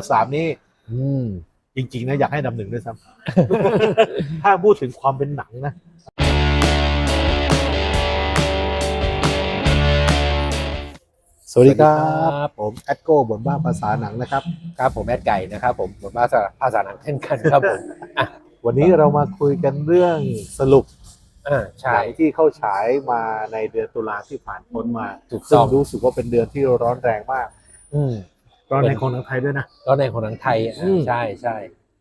สามนี่อืม จริง ๆ นะ อยากให้ดำหนึ่งด้วยซ้ำ ถ้าพูดถึงความเป็นหนังนะ สวัสดีครัสวัสดีครับ บ ผมแอดโก้บนบ้าภาษาหนังนะครับ ครับผมแอดไก่นะครับผมบทภาษาภาษาหนังเช่นกันครับผมวันนี้เรามาคุยกันเรื่องสรุปอ่าหใช่ นังที่เข้าฉายมาในเดือนตุลาที่ผ่านพ้นมาถูกซึ่ต้งอง รู้สึกว่าเป็นเดือนที่ร้อนแรงมาก อืม ร้อนเป็ในนของหนังไทยด้วยนะแล้วในของหนังไทยอะอืมใช่ใช่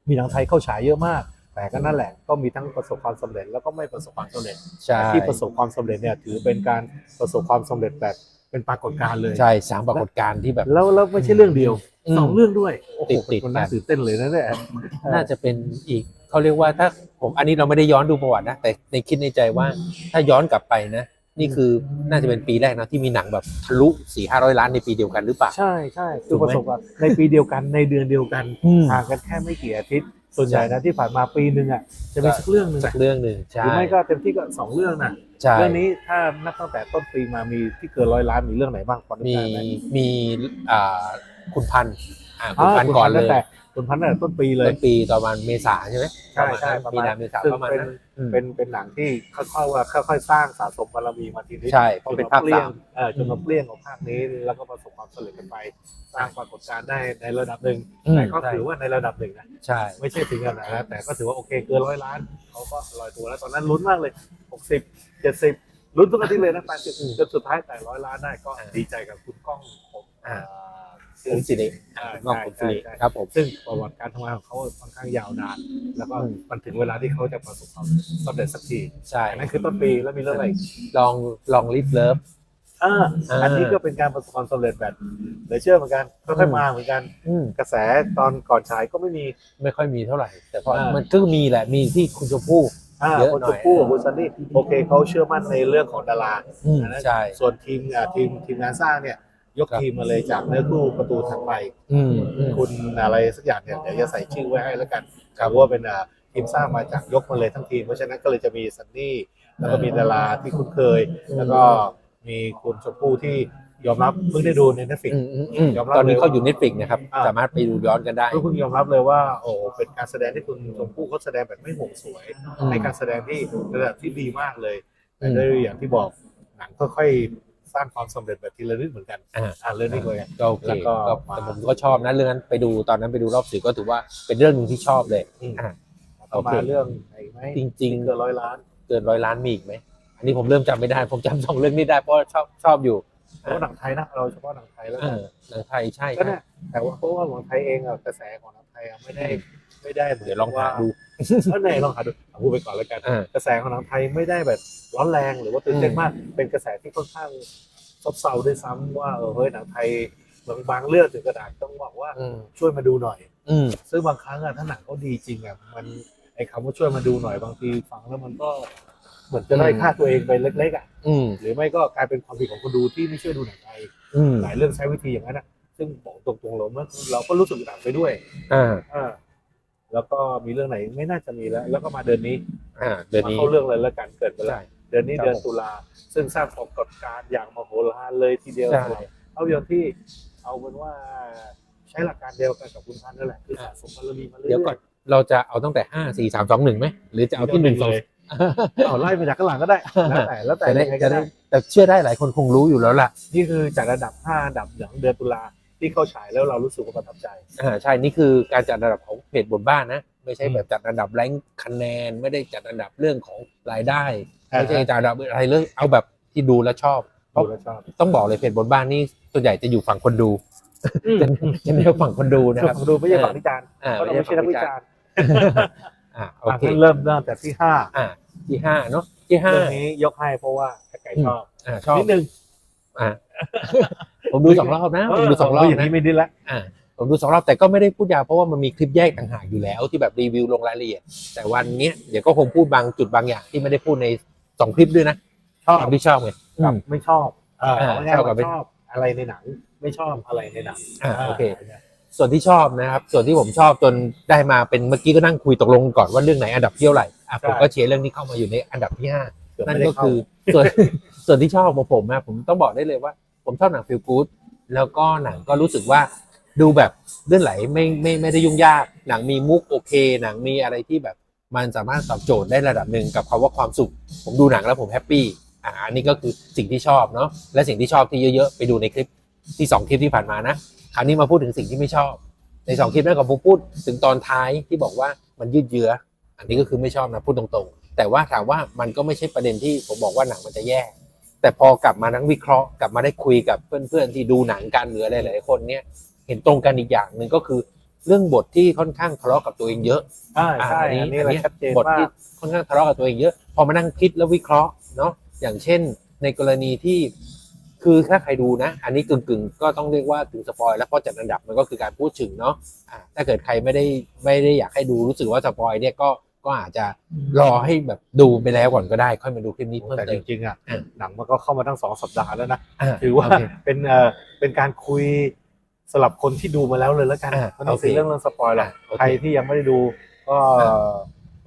มีหนังไทยเข้าฉายเยอะมาก แต่ก็นั่นแหละก็มีทั้งประสบความสำเร็จแล้วก็ไม่ประสบความสำเร็จใช่ที่ประสบความสำเร็จเนี่ยถือเป็นการประสบความสำเร็จแบบเป็นปรากฏการณ์เลยใช่สามปรากฏการณ์ที่แบบแล้วแล้วไม่ใช่เรื่องเดียวอืมสองเรื่องด้วยโอ้โหติดติดมันน่ากันตื่นเต้นเลยนะเนี่ยน่าจะเป็นอีกเขาเรียกว่าถ้าผมอันนี้เราไม่ได้ย้อนดูประวัตินะแต่ในคิดในใจว่าถ้าย้อนกลับไปนะ นี่คือน่าจะเป็นปีแรกนะที่มีหนังแบบทะลุสี่ห้าร้อยล้านในปีเดียวกันหรือเปล่า ใช่ใช่คือถูกไหมประสบการณ์ในปีเดียวกันในเดือนเดียวกันอืมห่างกันแค่ไม่กี่อาทิตย์ ส่วนใหญ่นะที่ผ่านมาปีหนึ่งอะจะมีสักเรื่องหนึ่งสักอะเรื่องหนึ่งหใช่รือไม่ก็เต็มที่ก็สองเรื่องนะใช่เรื่องนี้ถ้านับตั้งแต่ต้นปีมามีที่เกินร้อยล้านมีเรื่องไหนบ้างพอนึกมีได้ไหมมีอ่าคุณพันธ์อ่าคุณอ่าพันธ์ก่อนเลตั้ยงแต่คุณพันธ์ตั้งแต่ต้นปีเลยต้นปีตอนประมาณเมษาใช่ไหมใช่ใช่ประมาณนั้นมีนาเมษาซึ่งประมาณเป็นนั้นอืม เป็นเป็นหนังที่ค่อยๆว่าค่อยๆสร้างสะสมบารมีมาทีนี้ใช่เพราะเป็นภาคจมเปลี่ยสานม เออจนมาเปลี่ยนของภาคนี้แล้วก็ประสบความสำเร็จกันไปสร้างปรากฏการณ์ได้ในระดับหนึ่งอืม แต่ก็ถือว่าในระดับหนึ่งนะ ใช่ ไม่ใช่ถึงขนาดนั้นแต่ก็ถือว่าโอเคเกินร้อยล้านเขาก็ลอยตัวแล้วตอนนั้นลุ้นมากเลยหกสิบเจ็ดสิบลุ้นทุกอาทิตย์เลยนะแปดสิบจนสุดท้ายแต่ร้อยล้านได้ก็ดีใจกับคุณก้องผมอ่า ผมสิริอ่าน้องผมสิริใช่ใช่ ครับผม ซึ่งประวัติการทำงานของเขาค่อนข้างยาวนาน แล้วก็อืม มันถึงเวลาที่เขาจะประสบความสำเร็จสักทีใช่อันนั้นคือต้นปีแล้วมีเรื่องอะไรอีกลองลองลิฟเลิฟ อ่าอ่า อันนี้ก็เป็นการประสบความสำเร็จแบบเหลือเชื่อเหมือนกันค่อยๆมาเหมือนกันอืมกระแสตอนก่อนฉายก็ไม่มี ไม่ค่อยมีเท่าไหร่ แต่พออ่ามั มันก็มีแหละมีที่คุณชมพู่ อ่าเยอะคนหน่ชอยมพู่กับคุณซันนี่โอเคเขาเชื่อมั่นในเรื่องของดารา อืมอันนั้น ใช่ ส่วนทีมอ่าทีมทีมงานสร้างเนี่ย ยกครับทีมมาเลยจากเนื้อคู่ประตูถัดไปอืมอืม คุณอะไรสักอย่างเนี่ยเดี๋ยวจะใส่ชื่อไว้ให้แล้วกันครับเพราะว่าเป็นอ่าทีมสร้างมาจากยกมาเลยทั้งทีมเพราะฉะนั้นก็เลยจะมีซันนี่แล้วก็มีดาราที่คุ้นเคยแล้วก็มีคุณชมพู่ที่ยอมรับเพิ่งได้ดูใน Netflix อืมอืมอืมยอมรับตอนนี้เลยเขาอยู่เน็ตฟิกนะครับ อ่า สามารถไปดูย้อนกันได้ เพิ่งยอมรับเลยว่า โอ้เป็นการแสดงที่คุณชมพู่เขาแสดงแบบไม่ห่วงสวยอืมให้การแสดงที่ระดับที่ดีมากเลยแต่อืมด้วยอย่างที่บอกหนังค่อยๆ สร้างความสำเร็จแบบทีละนิดเหมือนกันอ่าอ่าเรื่องนี้เลยก็โอเคแล้วก็ก็แต่ผมก็ชอบนะเรื่องนั้นไปดูตอนนั้นไปดูรอบสื่อก็ถือว่าเป็นเรื่องหนึ่งที่ชอบเลยอืมอ่าต่อโอมาเคเรื่องไหนไหมจริงที่เกินร้อยล้านๆเกินร้อยล้านมีอีกไหมอันนี้ผมเริ่มจำไม่ได้ ผมจำสองเรื่องนี้ได้เพราะชอบชอบอยู่เพราะว่าหนังไทยนะเราเฉพาะหนังไทยแล้วเอกันอหนังไทยใช่ก็ใช่เนี่ยแต่ว่าเพราะว่าหนังไทยเองอะกระแสของหนังไทยอะไม่ได้ ไม่ได้หมืนเดี๋ยวลองหาดูว่าไหนลองหาดูเอาพูดไปก่อนแล้วกันอ่ากระแสของหนังไทยไม่ได้แบบร้อนแรงหรือว่าตื่นเต้นอืมมาก เป็นกระแสที่ค่อนข้างซบเซาด้วยซ้ำว่าเออเฮ้ยหนังไทยบางบางเรื่องถึงกระดาษต้องบอกว่าอืมช่วยมาดูหน่อย อืมซึ่งบางครั้งอะถ้าหนังเขาดีจริงอะมันไอ้คำว่าช่วยมาดูหน่อยบางทีฟังแล้วมันก็เหมือนจะได้อยค่าตัวเองไปเล็กๆอะอืมหรือไม่ก็กลายเป็นความผิดของคนดูที่ไม่ช่วยดูหนังไทยอืมหลายเรื่องใช้วิธีอย่างนั้นอะซึ่งบอกตรงๆเราเราก็รู้สึกหนักไปด้วยอ่าอ่า แล้วก็มีเรื่องไหนไม่น่าจะมีแล้ว แล้วก็มาเดือนนี้อ่าเดือนมานี้เข้าเรื่องเลยแล้วกันเกิดไปแล้ใช่วเดือนนี้ครับเดือนตุลาซึ่งสร้างปรากฏการณ์อย่างมโหฬารเลยทีเดียวใช่สำหรับภาพยนตร์ที่เอาเป็นว่าใช้หลักการเดียวกันกับคุณพันธ์นั่นแหละคือสะสมบารมีมาเรื่อยๆเดี๋ยวก่อนเราจะเอาตั้งแต่ห้าสี่สามสองหนึ่งไหมหรือจะเอาที่หนึ่งสองเลยเอาไล่มาจากข้างหลังก็ได้ แล้วแต่แล้วแต่จะได้ยังไงจะก็ได้ได้แต่เชื่อได้หลายคนคงรู้อยู่แล้วล่ะ นี่คือจากระดับ5อันดับอย่างเดือนตุลา ที่เข้าฉายแล้วเรารู้สึกว่าประทับใจ อ่าใช่นี่คือการจัดอันดับของเพจบนบ้านนะ ไม่ใช่อืมแบบจัดอันดับแรงค์คะแนน ไม่ได้จัดอันดับเรื่องของรายได้อ่าฮะไม่ใช่จัดอันดับอะไรเลยเอาแบบที่ดูแล้วชอบดูแล้วชอบต้องบอกเลยเพจบนบ้านนี่ส่วนใหญ่จะอยู่ฝั่งคนดูจะจะแนวฝั่งคนดูนะครับดูไม่ใช่ฝั่งวิจารณ์อ่าเพราะเราไม่ใช่นักวิจารณ์อ่าโออะเคงั้นเริ่มตั้งแต่ที่ห้าอ่าที่ห้าเนาะที่ห้าเรื่องนี้ยกให้เพราะว่าไก่ชอบอ่าชอบนิดนึงอ่า ผมดูสองรอบนะผมดูสองรอบอย่างนะนี้ไม่ดิ้นละอ่าผมดูสองรอบแต่ก็ไม่ได้พูดยาวเพราะว่ามันมีคลิปแยกต่างหากอยู่แล้ว ที่แบบรีวิวลงรายละเอียด แต่วันเนี้ยเดี๋ยวก็คงพูดบางจุดบางอย่างที่ไม่ได้พูดในสองคลิปด้วยนะชอบตามที่ชอบไงกับไม่ชอบเอออ่าเอาง่ายชอบๆกับว่าไม่ชอบอะไรในหนัง ไม่ชอบอะไรในหนังอ่าโอเค ส่วนที่ชอบนะครับ ส่วนที่ผมชอบจนได้มาเป็นเมื่อกี้ก็นั่งคุยตกลงก่อนว่าเรื่องไหนอันดับที่เท่าไหร่อะผมก็เชียร์เรื่องนี้เข้ามาอยู่ในอันดับที่ห้าเกือบนั่ไม่นได้ก็เข้าคือส่วนส่วนที่ชอบของผมนะผมต้องบอกได้เลยว่า ผมชอบหนังฟิลกู๊ดแล้วก็หนังก็รู้สึกว่าดูแบบเลื่อนไหลไม่ไม่ไม่ได้ยุ่งยาก หนังมีมุกโอเค หนังมีอะไรที่แบบมันสามารถตอบโจทย์ได้ระดับหนึ่งกับคำว่าความสุข ผมดูหนังแล้วผมแฮปปี้อ่าอันนี้ก็คือสิ่งที่ชอบเนาะและสิ่งที่ชอบที่เยอะๆ ไปดูในคลิปที่สองคลิปที่ผ่านมานะคราวนี้มาพูดถึงสิ่งที่ไม่ชอบ ในสองคลิปนั้นกับผมพูดถึงตอนท้ายที่บอกว่ามันยืดเยื้อ อันนี้ก็คือไม่ชอบนะพูดตรงๆ แต่ว่าถามว่ามันก็ไม่ใช่ประเด็นที่ผมบอกว่าหนังมันจะแย่ แต่พอกลับมานั่งวิเคราะห์กลับมาได้คุยกับเพื่อนๆที่ดูหนังกันหรืออะไรหลายๆคนเนี่ยเห็นตรงกันอีกอย่างหนึ่งก็คือเรื่องบทที่ค่อนข้างทะเลาะกับตัวเองเยอะใช่ใช่อ่าอันนี้เราชัดเจนบทมาที่กค่อนข้างทะเลาะกับตัวเองเยอะ พอมานั่งคิดแล้ววิเคราะห์เนาะอย่างเช่น ในกรณีที่คือถ้าใครดูนะ อันนี้กึ่งๆก็ต้องเรียกว่าถึงสปอยแล้วเพราะจัดอันดับมันก็คือการพูดถึงเนาะอ่าถ้าเกิดใครไม่ได้ไม่ได้อยากให้ดูรู้สึกว่าสปอยเนี่ยก็ ก็อาจจะรอให้แบบดูไปแล้วก่อนก็ได้ ค่อยมาดูคลิปนี้เพิ่มแต่เติจม ริงๆอะอะหนังมันก็เข้ามาตั้งสองสัปดาห์แล้วนะอ่าถือว่าโเค เป็นเอ่อเป็นการคุยสำหรับคนที่ดูมาแล้วเลยแล้วกันอะมันต้องโอเคซีเรื่องเรื่องสปอยล์หรอกอะโอเค ใครที่ยังไม่ได้ดูก็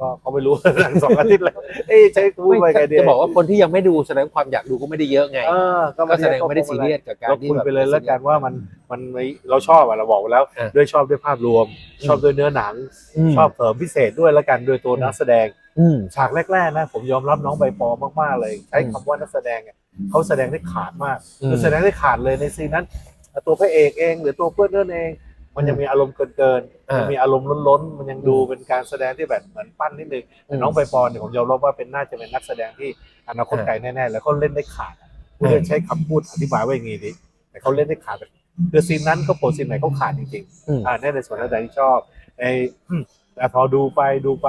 อะก็เขาไม่รู้หนังสองอาทิตย์แล้วเอ้ยใช้พูดไปไม่ไงดีจะบอกว่าคนที่ยังไม่ดูแสดงความอยากดูก็ไม่ได้เยอะไงเออก็แสดงว่าไม่ได้ซีเรียสกับการเราที่คุยแบบไปเลยแล้วกันว่ามันมันไม่เราชอบอะเราบอกไปแล้วอะด้วยชอบด้วยภาพรวมอืมชอบด้วยเนื้อหนังมชอบเสริมพิเศษด้วยแล้วกันโดยตัวนักแสดงอืมฉากแรกๆนะผมยอมรับน้องใบปอมากๆเลยใช้อืมคำว่านักแสดงเนี่ยเขาแสดงได้ขาดมากอืมคือแสดงได้ขาดเลยในซีนนั้นตัวพระเอกเอง หรือตัวเพื่อนเนื่นเอง มันยังมีอารมณ์เกินๆอ่ามัมันมีอารมณ์ล้นๆ มันยังดูเป็นการแสดงที่แบบเหมือนปั้นนิดนึงแต่น้องใบปอเนี่ยผมยอมรับว่าเป็นน่าจะเป็นนักแสดงที่อนาคตไกลแน่ๆ แล้วก็เล่นได้ขาดอะผู้เล่นใช้คำพูดอธิบายว่าอย่างงี้ดิแต่เขาเล่นได้ขาดแบบคือซีนนั้นก็โผล่ซีนไหนเขาขาดจริงๆอืมอ่าในส่วนนั้นที่ชอบไอ้อืมแต่พอดูไปดูไป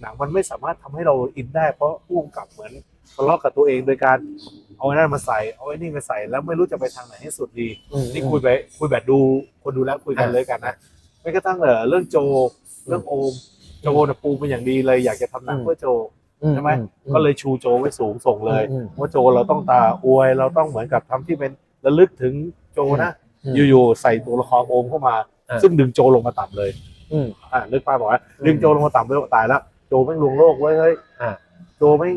หนังมันไม่สามารถทำให้เราอินได้เพราะพุ่งกับเหมือน ทะเลาะกับตัวเองโดยการเอาไอ้นั่นมาใส่เอาไอ้นี่มาใส่แล้วไม่รู้จะไปทางไหนให้สุดดีอืมนี่คุยไปคุยแบบดูคนดูแล้วคุยกันอ่าเลยกันนะไม่กระทั่งเออเรื่องโจเรื่องโอมโจนะปูเป็นอย่างดีเลยอยากจะทำหนังอืมเพื่อโจอืใช่ไหมอืก็เลยชูโจไว้สูงส่งเลยอืมว่าโจเราต้องตาอวยเราต้องเหมือนกับทำที่เป็นระลึกถึงโจนะอืมอยู่ๆใส่ตัวละครโอมเข้ามาอ่าซึ่งดึงโจลงมาต่ำเลยอืมอ่านึกภาพบอกว่าอืมดึงโจลงมาต่ำไปตายแล้วโจแม่งลวงโลกเว้ยเฮ้ยอ่าโจแม่ง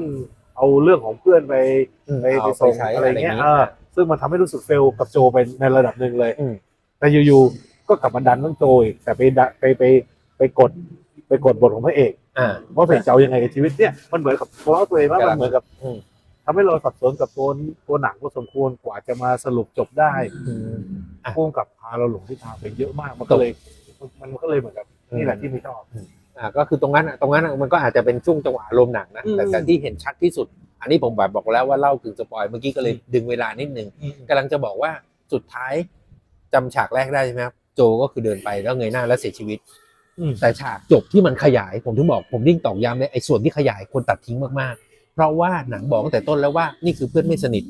เอาเรื่องของเพื่อนไปอืมไปเอาไปส่งใช้อะไรเงี้ยนี้เออซึ่งมันทำให้รู้สึกเฟลกับโจเป็นในระดับหนึ่งเลยอืมแต่อยู่ๆก็กลับมาดันต้องโจอีกแต่ไปดะไปไปไปกดไปกดบทของพระเอกอ่าว่าพระเอกจะเอายังไงกับชีวิตเนี่ยมันเหมือนกับตัวตัวเองว่ามันเหมือนกับอืมทำให้เราสับสนกับตัวตัวหนังพอสมควรกว่าจะมาสรุปจบได้อืมอะพ่วงกับพาเราหลงทิศทางไปเยอะมากมันก็เลย มันก็เลยเหมือนกับนี่แหละที่ไม่ชอบ อ่าก็คือตรงนั้นอะตรงนั้นอะมันก็อาจจะเป็นช่วงจังหวะอารมณ์หนักนะอืม แต่แต่ที่เห็นชัดที่สุด อันนี้ผมแบบบอกแล้วว่าเล่ากึ่งสปอยเมื่อกี้ก็เลยดึงเวลานิดนึงกำลังจะบอกว่าสุดท้ายจำฉากแรกได้ใช่ไหมครับโจก็คือเดินไปแล้วเงยหน้าแล้วเสียชีวิต อืม แต่ฉากจบที่มันขยายผมถึงบอกผมยิ่งตอกย้ำเลยไอ้ส่วนที่ขยายควรตัดทิ้งมากๆ เพราะว่าหนังบอกตั้งแต่ต้นแล้วว่านี่คือเพื่อนไม่สนิท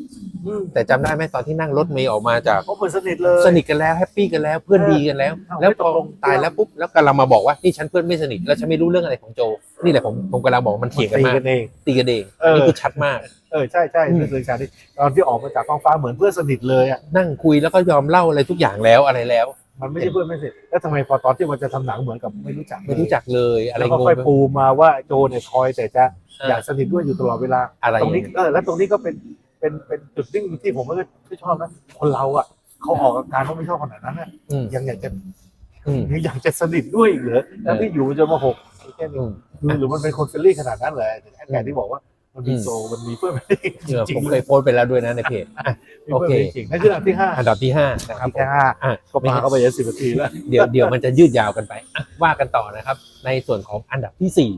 อืมแต่จำได้ไหมตอนที่นั่งรถเมย์ออกมาจาก เขาเหมือนสนิทเลย สนิทกันแล้วแฮปปี้กันแล้วเพื่อนเออดีกันแล้ว เอาแล้วไม่พตอกลง ตายแล้วปุ๊บแล้วกำลังมาบอกว่านี่ฉันเพื่อนไม่สนิทแล้วฉันไม่รู้เรื่องอะไรของโจ นี่แหละผมผมกำลังบอกว่ามันเถียงกันตีมากกันเอง ตีกันเองเอออันนี่คือชัดมาก เออใช่ใช่อืมนี่คือฉากที่ตอนที่ออกมาจากท้องฟ้าเหมือนเพื่อนสนิทเลยอะนั่งคุยแล้วก็ยอมเล่าอะไรทุกอย่างแล้วอะไรแล้ว มันไม่ใช่เพื่อนไม่สนิทแล้วทำไมพอตอนที่มันจะทำหนังเหมือนกับไม่รู้จักไม่รู้จักเลยอะไรแล้วก็งงค่อยไปปูมาว่าโจเนี่ยคอยแต่จะอะอยากสนิทด้วยอยู่ตลอดเวลา อะไรตรงนี้เออแล้วตรงนี้ก็เป็นเป็นเป็นจุดนิ่งที่ผมไม่ชอบนะคนเราอะเขาออกอาการว่าไม่ชอบขนาดนั้นน่ะอืมยังอยากจะอืมยังอยากจะสนิทด้วยอีกเหรอแล้วที่อยู่จนมาหกแค่อืนี้มหรือมันเป็นคนเฟรนลี่ขนาดนั้นเลยแค่ที่บอกว่า มันมีอืมโซมันมีเพื่อนไม่ได้เออจริผมงเคยโพสต์ไปแล้วด้วยนะในเพจอะมีเพื่อนไม่ได้โอเคจริงนั่นคืออันที่ห้าอันดับที่ห้านะครับที่แค่ห้าอะก็ปาเข้าไปยันสิบนาทีแล้วเดี๋ยวเดี๋ยวมันจะยืดยาวกันไปอะว่ากันต่อนะครับ ในส่วนของอันดับที่สี่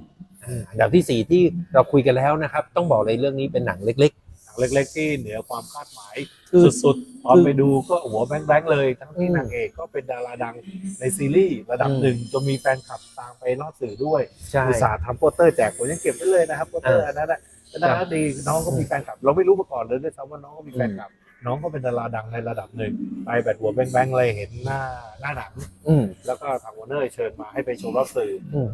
อ่าอันดับที่สี่ที่เราคุยกันแล้วนะครับ ต้องบอกเลยเรื่องนี้เป็นหนังเล็กหนังเล็ก ๆ ที่เหนือความคาดหมายๆคือสุดๆตอนคือไปดูก็หัวแบงค์ๆเลย ทั้งที่อืมนางเอกก็เป็นดาราดังในซีรีส์ระดับอืมหนึ่งจนมีแฟนคลับตามไปรอบสื่อด้วยใช่อุตส่าห์ทำโปสเตอร์แจกผมยังเก็บไว้เลยนะครับโปสเตอร์อันนั้น น่ะน่ารักดีน้องก็มีแฟนคลับ เราไม่รู้มาก่อนเลยด้วยซ้ำว่าน้องก็มีแฟนคลับ น้องก็เป็นดาราดังในระดับหนึ่งไปแบบหัวแบงค์ๆเลยเห็นหน้าหน้าหนังอืมแล้วก็ทางวอร์เนอร์เชิญมาให้ไปชมรอบสื่ออืม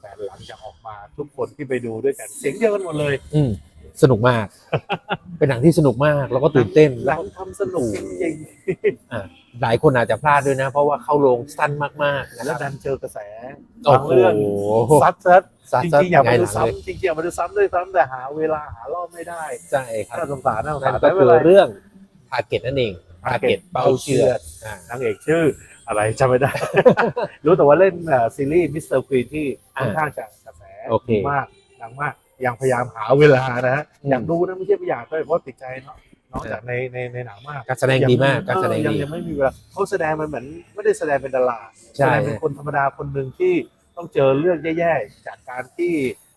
แต่หลังจากออกมาทุกคนที่ไปดูด้วยกันเสียงเดียวกันหมดเลยอืมสนุกมาก เป็นหนังที่สนุกมากแล้วก็ตื่นเต้นหแล้นัวงทำสนุกจริงหลายคนอาจจะพลาดด้วยนะ เพราะว่าเข้าโรงสั้นมากๆๆนะคแล้วรับดันเจอกระแสโอ้บางโหเรื่องซัดซัด ซัดจซัดริงๆอยากไงมาดูหลังเลยซ้ำจริงๆอยากมาดูซ้ำด้วยซ้ำแต่หาเวลาหารอบไม่ได้ใช่ครับน่าสงสารน่าสงนั่สารนก็ไม่คืเป็นอไรเรื่องทาเก็ตนั่นเองทาเก็ต Target เป้าเชือดอ่านางเอกชื่ออะไรจำไม่ได้ รู้แต่ว่าเล่นเอ่อซีรีส์มิสเตอร์ควีนที่ค่อนข้างจะกระแสโอเค ดีมากดังมากยังพยายามหาเวลานะฮะอืม อยากดูนะไม่ใช่ไม่อยากด้วยเพราะติดใจเนาะน้องจากในในในหนังมากการแสดงดีมากการแสดงเออยังดี ยังไม่มีเวลาเขาแสดงมันเหมือน ไม่ได้แสดงเป็นดาราใช่แสดงเป็นคนธรรมดาคนหนึ่งที่ ต้องเจอเรื่องแย่ๆ จากการที่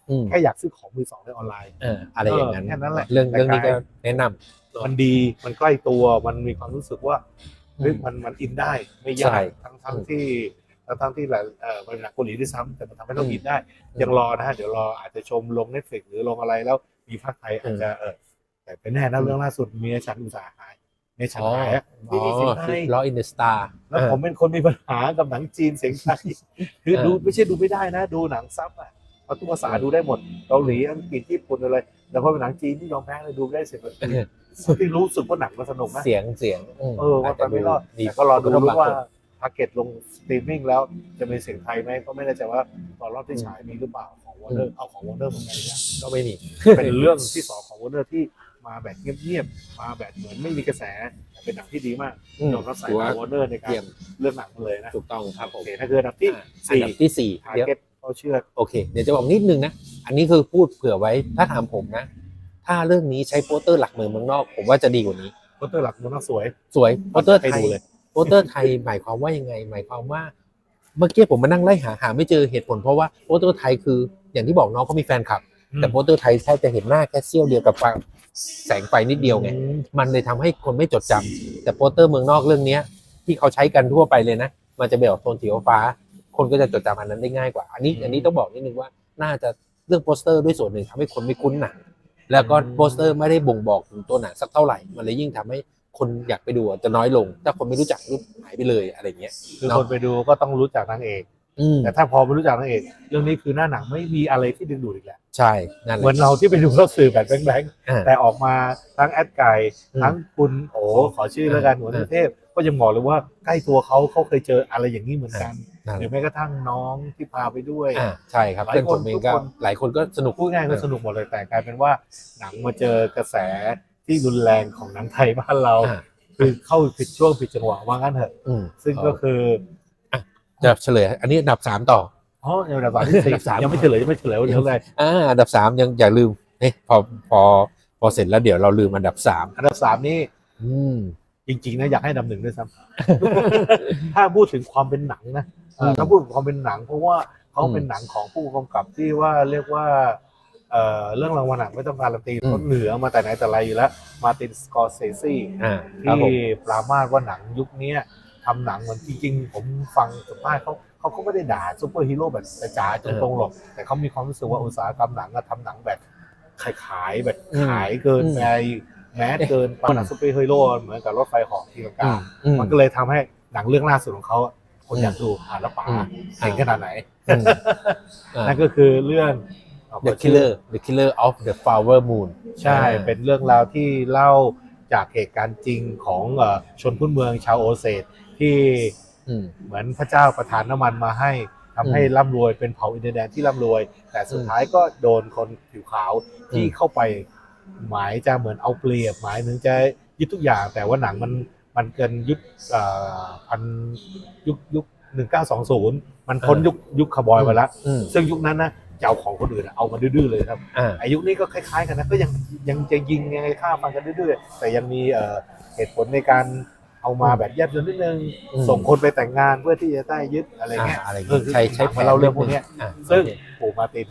อืมแค่อยากซื้อของมือสองในออนไลน์ เอออะไรอย่างนั้น เออแค่นั้นแหละเรื่องแต่เรื่องนี้กลาก็ยแนะนำ มันดีมันใกล้ตัวมันมีความรู้สึกว่าเฮ้ยอืมมันมันอินได้ไม่ยาใช่กทั้งทั้งที่ทั้งทั้งที่หลายเอ่อมันเป็นหนังเกาหลีด้วยซ้ำแต่มันทำให้เราอืมอินได้ ยังรอนะฮะเดี๋ยวรออาจจะชมลง Netflix หรือลงอะไรแล้วมีภาคไทยอาจจะเออแต่เป็นแน่นะเรื่องล่าสุดเมียฉันอุตสาหาย เมียฉันหายอะอ๋นี่มีเสียงอไทคือยล้ออินเดอะสตาร์แล้วผมเป็นคนมีปัญหากับหนังจีนเสียงไทยคือเออดูไม่ใช่ดูไม่ได้นะ ดูหนังซับอะเอาทุกภาษาดูได้หมดเกาหลีอังกฤษญี่ปุ่นอะไรแต่พอเป็นหนังจีนที่ยอมแพ้เลยดูได้เสร็จแบบที่รู้สึกว่าหนังมันสนุกนะเสียงเสียงมเออว่าจไปจะไม่รอดดีแต่ก็รอดูสำหรู้บางว่าคนพาเก็ตลงสตรีมมิ่งแล้วจะมีเสียงไทยไหมก็ไม่แน่ใจว่าตอนรอบที่ฉายมีหรือเปล่าของวอร์เนอร์เอาของวอร์เนอร์เหมือนกันนะก็ไม่มีเป็นเรื่องที่สองของวอร์เนอร์ที่ มาแบบเงียบๆ มาแบบเหมือนไม่มีกระแสแต่เป็นหนังที่ดีมากอืมยอมรับสายถือว่าของวอร์เนอร์ในการเยี่ยมเลือกหนังมาเลยนะถูกต้องครับผโอมเคถ้าคืออันดับที่อ่าอันสี่ดับที่สี่ทาเดี๋ยว เก็ตเขาเชื่อ โอเค เดี๋ยวจะบอกนิดนึงนะ อันนี้คือพูดเผื่อไว้ ถ้าถามผมนะ ถ้าเรื่องนี้ใช้โปสเตอร์หลักเมืองเมืองนอก ผมว่าจะดีกว่านี้ โปสเตอร์หลักมันต้องสวย สวย โปสเตอร์ไทให้ยดูเลย โปสเตอร์ไทยหมายความว่ายังไง หมายความว่า เมื่อกี้ผมมานั่งไล่หาหาไม่เจอเหตุผล เพราะว่าโปสเตอร์ไทยคือ อย่างที่บอกน้องเขามีแฟนคลับ แต่โปสเตอร์ไทยแทบจะเห็นหน้าแค่เสี้ยวเดียวกับความ แสงไฟนิดเดียวไงอืมมันเลยทำให้คนไม่จดจำแต่โปสเตอร์เมืองนอกเรื่องเนี้ย ที่เขาใช้กันทั่วไปเลยนะ มันจะเป็นออกโทนสีฟ้า คนก็จะจดจำอันนั้นได้ง่ายกว่า อันนี้ อันนี้ต้องบอกนิดนึงว่าน่าจะเรื่องโปสเตอร์ด้วยส่วนหนึ่งทำให้คนไม่คุ้นหนังแล้วก็โปสเตอร์ไม่ได้บ่งบอกถึงตัวหนังสักเท่าไหร่ มันเลยยิ่งทำให้คนอยากไปดูอะจะน้อยลง ถ้าคนไม่รู้จักรูปหายไปเลยอะไรเงี้ยคือเนาะคนไปดูก็ต้องรู้จักนางเอก อืมแต่ถ้าพอไม่รู้จักนางเอกเรื่องนี้คือหน้าหนังไม่มีอะไรที่ดึงดูดอีกแล้วใช่นั่นแหเหมือละนเราที่ไปดูเราสื่อแบบแบงค์อ่า ๆแต่ออกมาทั้งแอดไก่ อืมทั้งคุณโอ้ขอชื่อแล้วกันหัวหน้าเทพ ก็ยังบอกเลยว่าใกล้ตัวเขาเขาเคยเจออะไรอย่างนี้เหมือนกันนั่นหแหรือละแม้กระทั่งน้องที่พาไปด้วย อ่าใช่ครับหลายเพื่อนคผนมเองทุกก็คน หลายคนก็สนุกพูดง่ายๆก็สนุกหมดเลยแต่กลายเป็นว่าหนังมาเจอกระแสที่รุนแรงของหนังไทยบ้านเรา อ่าคือเข้าผิดช่วงผิดจังหวะว่างั้นเถอะ อืมซึ่งก็คือ จะเฉลย อันนี้อันดับสามต่อ อ๋อยังอันดับสามที่สี่อันดับสาม ยังไม่เฉลยยังไม่เฉลยว่าเดี๋ยวอะไรอ่าอันดับสามยังอย่าลืมเฮ้ยพอพอพอเสร็จแล้วเดี๋ยวเราลืมอันดับสามอันดับสามนี่อืม จริงๆนะอยากให้อันดับหนึ่งด้วยซ้ำ ถ้าพูดถึงความเป็นหนังนะเอ่ออืมถ้าพูดถึงความเป็นหนัง เพราะว่าเขาอืมเป็นหนังของผู้กำกับที่ว่าเรียกว่าเอ่อเรื่องรางวัลหนังไม่ต้องการันตีอืม เขาเหนือมาแต่ไหนแต่ไรอยู่แล้วมาตินสกอร์เซซีอ่าครับที่ผมปรามาสว่าหนังยุคเนี้ย ทำหนังเหมือนจริงๆ ผมฟังสัมภาษณ์เขาเขาก็ไม่ได้ด่าซูเปอร์ฮีโร่แบบจ๋าๆตรงๆหรอก แต่เขามีความรู้สึกว่าอุตสาหกรรมหนังอะทำหนังแบบขายขายๆแบบอืมขายเกินอืมไปแมสเกินไปหนังซูเปอร์ฮีโร่เหมือนกับรถไฟเหอกที่กลางอืมมันก็เลยทำให้หนังเรื่องล่าสุดของเขาอะคนอยากดูอ่านแล้วป๋าอืมเจ๋งขนาดไหนอืมอ่านั่นก็คือเรื่อง The Killer The Killer of the Flower Moon ใช่เป็นเรื่องราวที่เล่าจากเหตุการณ์จริงของเอ่อชนพื้นเมืองชาวโอเซต ที่อืมเหมือนพระเจ้าประทานน้ำมันมาให้ทำให้อืมร่ำรวยเป็นเผ่าอินเดียแดนที่ร่ำรวย แต่สุดท้ายก็โดนคนผิวขาวที่อืมเข้าไปหมายจะเหมือนเอาเปรียบหมายถึงจะยึดทุกอย่าง แต่ว่าหนังมันมันเกินยุคเอ่อพันยุคยุคหนึ่งเก้าสองศูนย์มันพ้นยุคยุคคาร์บอยมาแล้วอืมซึ่งยุคนั้นนะจะเอาของคนอื่นอะเอามาดื้อๆเลยครับอ่าอายุนี้ก็คล้ายๆกันนะก็ยังยังจะยิงยังไงฆ่าฟันกันดื้อๆแต่ยังมีเอ่อเหตุผลในการ เอามาแบบแยบยลนิดนึง อืม ส่งคนไปแต่งงานเพื่อที่จะได้ยึดอะไรเงี้ยอ่าอะไรเออคือใช้ใช้หนังมาเล่าเรื่องพวกเนี้ย อ่าซึ่งโอเคปู่มาติน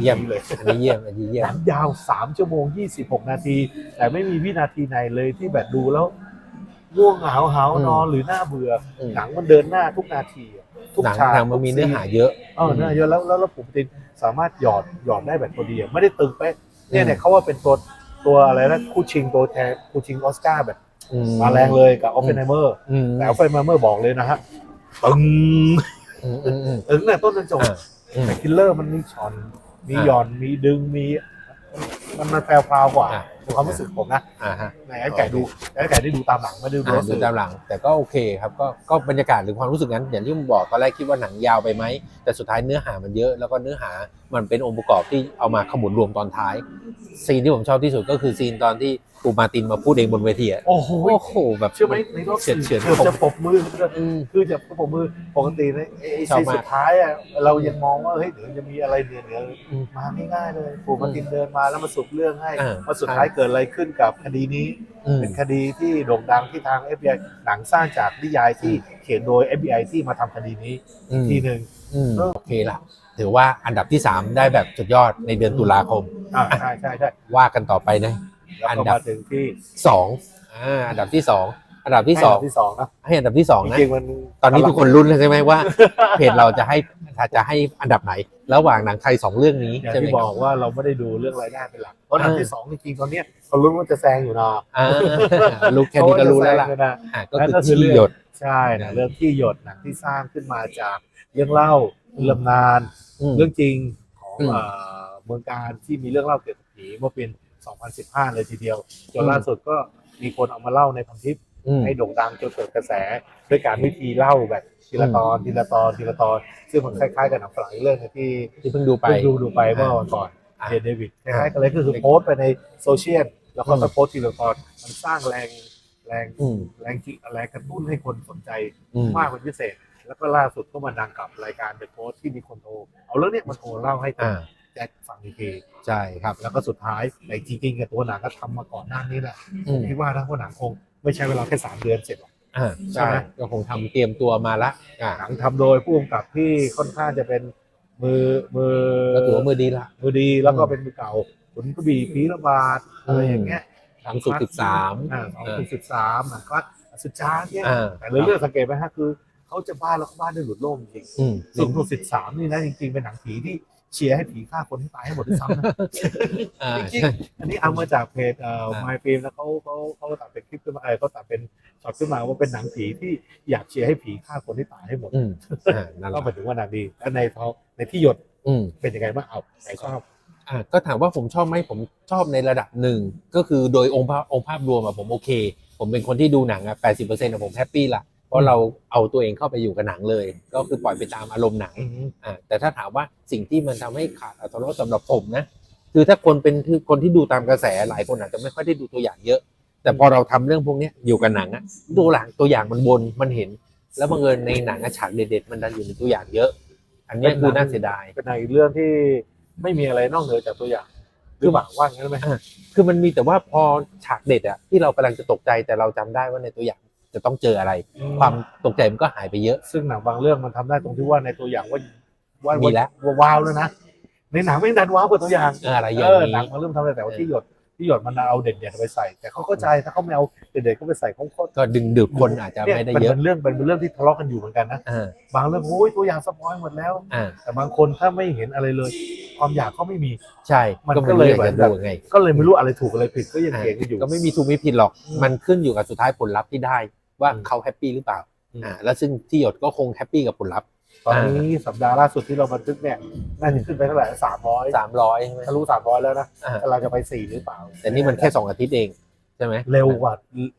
เยี่ยมเลยอันนี้เยี่ยมอันนี้เยี่ยหมนังยาว3ชั่วโมง26นาที แต่ไม่มีวินาทีไหนเลยที่แบบดูแล้วง่วงเหงาหาวนอนหรือหน้าเบื่ออม หนังมันเดินหน้าทุกนาทีอะทุกหนังฉากหนังมันมีเนื้อหาเยอะ เออเนื้อหาเยอะแล้วแล้วแล้วปู่มาตินสามารถหยอดหยอดได้แบบพอดีอะไม่ได้ตึงไปะเนี่ยเนี่ยเขาว่าเป็นตัวตัวอะไรนะคู่ชิงตัวแทนคู่ชิงออสการ์แบบอื มาแรงเลยกับออฟเฟนไฮเมอร์อืมแต่ออฟเฟนไฮเมอร์บอกเลยนะฮะตึงอืมอืมอืมตึงเนี่ยต้นจนจบอ่าอืมแต่คิลเลอร์มันมีช็อนมีอ่าหย่อนมีดึงมี มันมันแพรวๆกว่าอ่าในความรู้สึกผมนะอ่าฮะในไอ้ไก่ดูไอ้ไก่ได้ดูตามหลังไม่ได้ดูอ่ารถดูสื่อตามหลัง แต่ก็โอเคครับ ก็ก็บรรยากาศหรือความรู้สึกนั้น อย่างที่ผมบอกตอนแรกคิดว่าหนังยาวไปไหม แต่สุดท้ายเนื้อหามันเยอะ แล้วก็เนื้อหามันเป็นองค์ประกอบที่เอามาขมุนรวมตอนท้าย ซีนที่ผมชอบที่สุดก็คือซีนตอนที่ปูมาร์ตินมาพูดเองบนเวทีอะโอ้โห โอ้โหแบบเชื่อไหมในรอบเฉือนเฉือนเกือบจะปรบมืออืม คือจะปรบมือปกติในไอ้ชอบซีนมากสุดท้ายอะเรายังมองว่าเฮ้ยเดี๋ยวจะมีอะไรเหนือเหนืออืมมาง่ายๆเลยปู่มาตินเดินมาแล้วมาสุบเรื่องให้อ่า ว่าสุดท้ายเกิดอะไรขึ้นกับคดีนี้ อืม เป็นคดีที่โด่งดังที่ทาง FBI หนังสร้างจากนิยายที่เขียนโดย FBI ที่มาทำคดีนี้อืม ทีหนึ่ง อืมโอเคละถือว่าอันดับที่สามได้แบบสุดยอดในเดือนตุลาคม อ่าใช่ใช่ใช่ว่ากันต่อไปนะ แล้วอันก็ดับ มาถึงที่สองอ่าอันดับที่สองอันดับที่สองให้นดับที่สองนะให้อันดับที่สองจนะ ริงๆมันตอนนี้ทุกคนลุ้นแล้วใช่ไหมว่า เพจเราจะให้จะให้อันดับไหน ระหว่างหนังไทยสองเรื่องนี้อย่างใช่ไหมที่คบรัอบกว่าเราไม่ได้ดูเรื่องรายได้เป็นหลักเพราะอันดับอ่าที่สองจริงๆตอนเนี้ยเขาลุ้นว่าจะแซงอยู่นะอ่ารู้แค่นี้ก็รู้แล้วล่ะเพาาจซงอยู่นะ อ่าก็นั่นคือก็คือที่เรื่องหยด ใช่นะเรื่องที่หยดหนังที่สร้างขึ้นมาจากเรื่องเล่าเรื่องนาน อืม เรื่องจริงของอืม เอ่อเมืองการที่มีเรื่องเล่าเกี่ยวกับผีเมื่อปี 2015 เลยทีเดียว จนล่าสุดก็มีคนเอามาเล่าในพันทิปอืมให้โด่งดังจนเกิดกระแสด้วยการวิธีเล่าแบบทีละตอนทีละตอนทีละตอน ซึ่งมันคล้ายๆกับหนังฝรั่งอีกเรื่องหนึงที่ที่เพิ่งดูไปเพิ่งดูดูไปเมื่อวันก่อนอ่าเดนเดวิดคล้ายๆกันเลยก็คือโพสต์ไปในโซเชียลแล้วก็อืมโพสต์ทีละตอนมันสร้างแรงแรงอืมแรงจิแรงกระตุ้นให้คนสนใจอืมมากเป็นพิเศษ แล้วก็ล่าสุดก็มาดังกับรายการเดอะโพสที่มีคนโทรเอาเรื่องเนี้ยมาโทรเล่าให้ทางอ่า แจ็คฟังอีกทีใช่ครับ แล้วก็สุดท้ายในจริงๆกับตัวหนังก็ทำมาก่อนหน้านี้แหละอืมคิดว่าถ้าว่าหนังคงไม่ใช่เวลาแค่สามเดือนเสร็จหรอก อ่าใช่ ใช่ไหมก็คงทำเตรียมตัวมาละอ่าหนังทำโดยผู้กำกับที่ค่อนข้างจะเป็นมือมือก็ถือว่ามือดีละ มือดีแล้วก็เป็นมือเก่าขุนกระบี่ผีระบาดอะไรอย่างเงี้ยทำสุดสิบสามอ่าสองสุดสิบสามหนังคลาสสุดจ้าเนี่ย อ่าแต่เรื่องสังเกตไหมฮะคือเขาจะบ้าแล้วเขาบ้าด้วยหลุดโลกจริงอืมสูงสุดสิบสามนี่นะจริงๆเป็นหนังผีที่ เชียร์ให้ผีฆ่าคนให้ตายให้หมดด้วยซ้ำนะอ่าจริงใช่ ๆอันนี้เอามาจากเพจเอ่อ อ่า My Film แล้วเขาเขาเขาตัดเป็นคลิปขึ้นมาเออเขาตัดเป็นช็อตขึ้นมาว่าเป็นหนังผีที่อยากเชียร์ให้ผีฆ่าคนให้ตายให้หมดอืมอ่านั่นแหก็ละหมายถึงว่าหนังดีแล้วในเขาในที่หยดอืม เป็นยังไงบ้างเอาใครชอบ อ่าก็ถามว่าผมชอบไหมผมชอบในระดับหนึ่ง ก็คือโดยองค์ภาพองค์ภาพรวมอะผมโอเค ผมเป็นคนที่ดูหนังอะแปดสิบเปอร์เซ็นต์ผมแฮปปี้ละ เพราะเราเอาตัวเองเข้าไปอยู่กับหนังเลย ก็คือปล่อยไปตามอารมณ์หนังอ่าแต่ถ้าถามว่าสิ่งที่มันทำให้ขาดอัตรสสำหรับผมนะคือถ้าคนเป็นคือคนที่ดูตามกระแสหลายคนอาจจะไม่ค่อยได้ดูตัวอย่างเยอะ แต่พอเราทำเรื่องพวกเนี้ยอยู่กับหนังอะตัวหลังตัวอย่างมันบนมันเห็น แล้วบังเอิญในหนังอะฉากเด็ดๆมันดันอยู่ในตัวอย่างเยอะ อันเนี้ยคือน่าเสียดายเป็นหนังอีกเรื่องที่ไม่มีอะไรนอกเหนือจากตัวอย่างหรือเปล่าว่างั้นไหมคือมันมีแต่ว่าพอฉากเด็ดอะที่เรากำลังจะตกใจแต่เราจำได้ว่าในตัวอย่าง จะต้องเจออะไร ความตกใจมันก็หายไปเยอะ ซึ่งหนังบางเรื่องมันทำได้ตรงที่ว่าในตัวอย่างว่าว่ามีแล้วว่าว้าวแล้วนะในหนังไม่ดันว้าวกว่าตัวอย่างเอออะไรอเอย่างอหนังนี้มันเริ่มทำได้แต่ว่าที่หยดที่หยดมันเอาเด่นๆไปใส่ แต่เขาเข้าใจถ้าเขาไม่เอาเด่นๆเขาไปใส่เขาก็ก็ดึงดูดคนอาจจะเนี่ยไม่ได้เป็นเยอะเป็นเรื่องเป็นเรื่องที่ทะเลาะกันอยู่เหมือนกันนะอ่าบางเรื่องโอ้ยตัวอย่างสปอยหมดแล้วอ่าแต่บางคนถ้าไม่เห็นอะไรเลย ความอยากเขาไม่มีใช่มันก็ก็ไม่เลยรู้อยากเหมืจะอนดูแบบไงก็เลยไม่รู้อะไรถูกอะไรผิดก็ยังอ่าเถียงกันอยู่ก็ไม่มีถูกไม่ผิดหรอกอืมมันขึ้นอยู่กับสุดท้ายผลลัพธ์ที่ได้ ว่าอืมเขาแฮปปี้หรือเปล่าอืมอ่าแล้วซึ่งที่หยดก็คงแฮปปี้กับผลลัพธ์ตอนนี้สัปดาห์ล่าสุดที่เราบันทึกเนี่ยน่าจะขึ้นไปเท่าไหร่สามร้อยสามร้อยใช่ไหมทะลุสามร้อยแล้วนะอ่ากำลังจะไปสี่หรือเปล่า แต่นี่มันแค่สองอาทิตย์เองใช่ไหมเร็วกว่า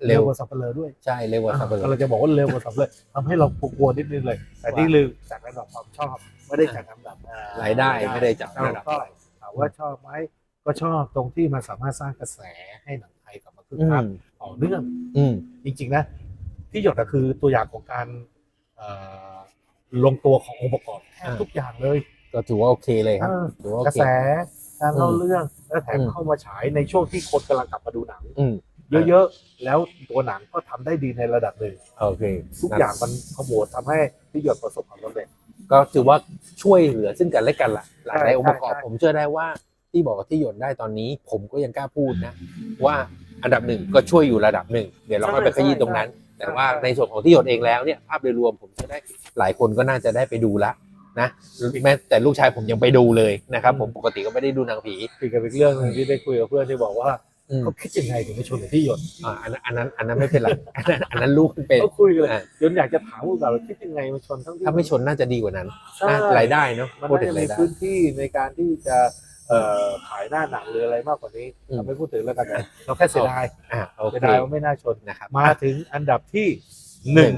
เร็วกว่าสัปเหร่อด้วยใช่เร็วกว่าสัปเหร่ก็อเราจะบอกว่าเร็วกว่าสัปเหร่อทำให้เรากลัวนิดนึงเลย แต่นี่ลืมจากระดับความชอบไม่ได้จากลำดับอ่รายได้ไม่ได้จับเราระดับก็ถามว่าชอบไหมก็ชอบตรงที่มันสามารถสร้างกระแสให้หนังไทยกลับมาคึกอืคักมต่อเนื่องอืมจริงๆนะ ที่หยดก็คือตัวอย่างของการเอ่อลงตัวขององค์ประกอบแทบอ่าทุกอย่างเลยก็ถือว่าโอเคเลยครับเออถือว่าโอกระเค แสการเล่าอืมเรื่องและแถมอืม เข้ามาฉายในช่วงที่คนกำลังกลับมาดูหนัง อืมเยอะๆ แล้วตัวหนังก็ทำได้ดีในระดับหนึ่ง โอเคทุกอย่างมันขมวดทำให้ที่หยดประสบความสำเร็จ ก็ถือว่าช่วยเหลือซึ่งกันและกันละหลายใช่ๆองค์ประกอบ ใช่ ผมเชื่อได้ว่าที่บอกว่าที่หยดได้ตอนนี้ ผมก็ยังกล้าพูดนะ ว่าอันดับหนึ่งก็ช่วยอยู่ระดับหนึ่งเดี๋ยวเราค่อยไปขยี้ตรงนั้น แต่ว่าในส่วนของที่หยดเองแล้วเนี่ยภาพโดยรวมผมเชื่อได้หลายคนก็น่าจะได้ไปดูละนะแม้แต่ลูกชายผมยังไปดูเลยนะครับ ผมปกติก็ไม่ได้ดูหนังผีอีกกับอีกเรื่องหนึงที่ได้คุยกับเพื่อนที่บอกว่าอืมเขาคิดยังไงถึงไม่ชนกับที่หยดอ่าอันนั้นอันนั้นอันนั้นไม่เป็นไรอันนั้นอันนั้นลูกเป็น เขาคุยกันเลยอ่าจนอยากจะถามว่าแบบคิดยังไงมาชนทั้งที่ถ้าไม่ชนน่าจะดีกว่านั้นใช่นะรายได้เนาะมันพูดน่าถึงจะรามียได้ พื้นที่ในการที่จะ เอ่อขายหน้าหนังหรืออะไรมากกว่านี้อืม เราไม่พูดถึงแล้วกันนะเราแค่เสียดายอ่าโอเสีเคยดายว่าไม่น่าชนนะครับมาถึงอันดับที่หนึ่ง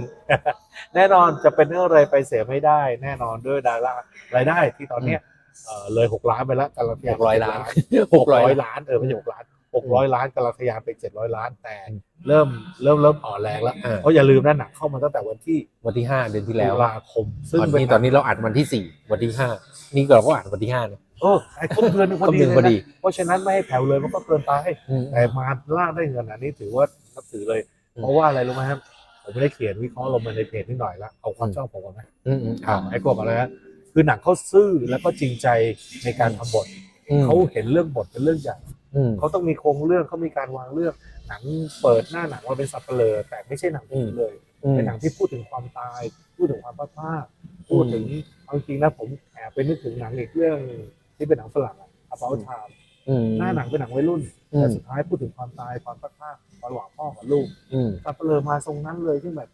แน่นอนจะเป็นเรื่องอะไรไปเสียไม่ได้ แน่นอนด้วยดารารายได้ที่ตอนเนี้ยเอ่อเลยหกล้านไปแล้วกำลังหกร้อยล้าน หกร้อยล้านเออไม่ใช่หกล้าน600ล้านกำลังทะยานไป700ล้านแต่อืมเริ่มเริ่มเริ่มอ่อนแรงแล้วอ่าเพราะอย่าลืมนะหนังเข้ามาตั้งแต่วันที่วันที่ห้าเดือนที่ตุแล้วลาคม ซึ่งตอนเป็นี้น ตอนนี้เราอัดวันที่สี่วันที่ห้านี่เราก็อัดวันที่ห้านะ เออไอ้ครบเดือนหนึงพอดีครบเดือนเลยพอดีนะเพราะฉะนั้นไม่ให้แผ่วเลยมันก็เกินไปอืมแต่มาล่าได้เงินอันนี้ถือว่านับถือเลยอืมเพราะว่าอะไรรู้ไหมครับผมไม่ได้เขียนวิเคราะห์ลงมาในเพจนิดหน่อยแล้วเอาความชอบผมก่อนไหมอืมอืมอ่าไอ้กวก่อนเลยฮะคือหนังเขาซื่อแล้วก็จริงใจในการทำบทอืมเขาเห็นเรื่องบทเป็นเรื่องใหญ่อืมเขาต้องมีโครงเรื่องเขามีการวางเรื่องหนังเปิดหน้าหนังมาเป็นสับเปลอแต่ไม่ใช่หนังผีเลยอืมเป็นหนังที่พูดถึงความตาย พูดถึงความพลาดพลาดพูดถึงเอาจริงๆนะผมแอบไปนึกถึงหนังอีกเรื่อง ที่เป็นหนังฝรั่งอะ About Time อืม หน้าหนังเป็นหนังวัยรุ่น อืแต่มสุดท้ายพูดถึงความตายความพลาดพลาดระหว่างพ่อกับลูกอืมสับเปลอมาทรงนั้นเลยซึ่งแบบ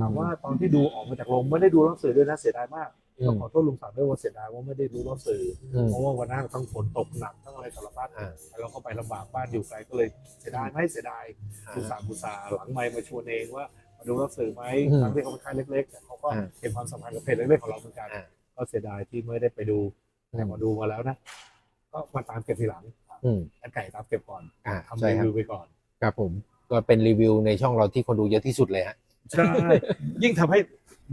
ถามว่าตอนที่ดูออกมาจากโรงไม่ได้ดูรับสื่อด้วยนะเสียดายมากอืต้องมขอโทษลุงสาวด้วยว่าเสียดายว่าไม่ได้รู้รับสื่ออืม เพราะว่าวันนั้นทั้งฝนตกหนักทั้งอะไรสารพัดอ่าเราก็ไปลำบากบ้านอยู่ไกลก็เลยเสียดายไหม่เสียดายอ่าคุณสามคุณสาหลังไม่มาชวนเองว่ามาดูรับสื่อไหมอืมทั้งที่เขาเป็นค่ายเล็กๆแต่เขาก็อ่าเห็นความสำคัญกับเพจเล็กๆของเราเหมือนกันอ่า ก็เสียดายที่ไม่ได้ไปดู แต่มาดูมาแล้วนะก็มาตามเก็บทีหลังอืมอันไก่ตามเก็บก่อนอ่าทำใช่รีครับวิวไปก่อน ครับผม ก็เป็นรีวิวในช่องเราที่คนดูเยอะที่สุดเลยฮะใช่ ยิ่งทำให้